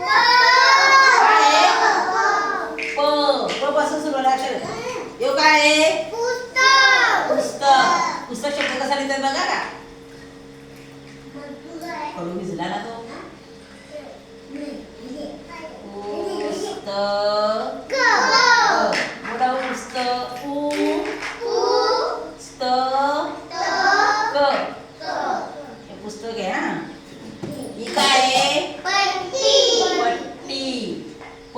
प प पासून अक्षर यो काय आहे पुस्तक पुस्तक शब्द कसा लिहितात बघा ना तो पुस्तक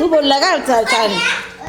तू बोलला का चालेल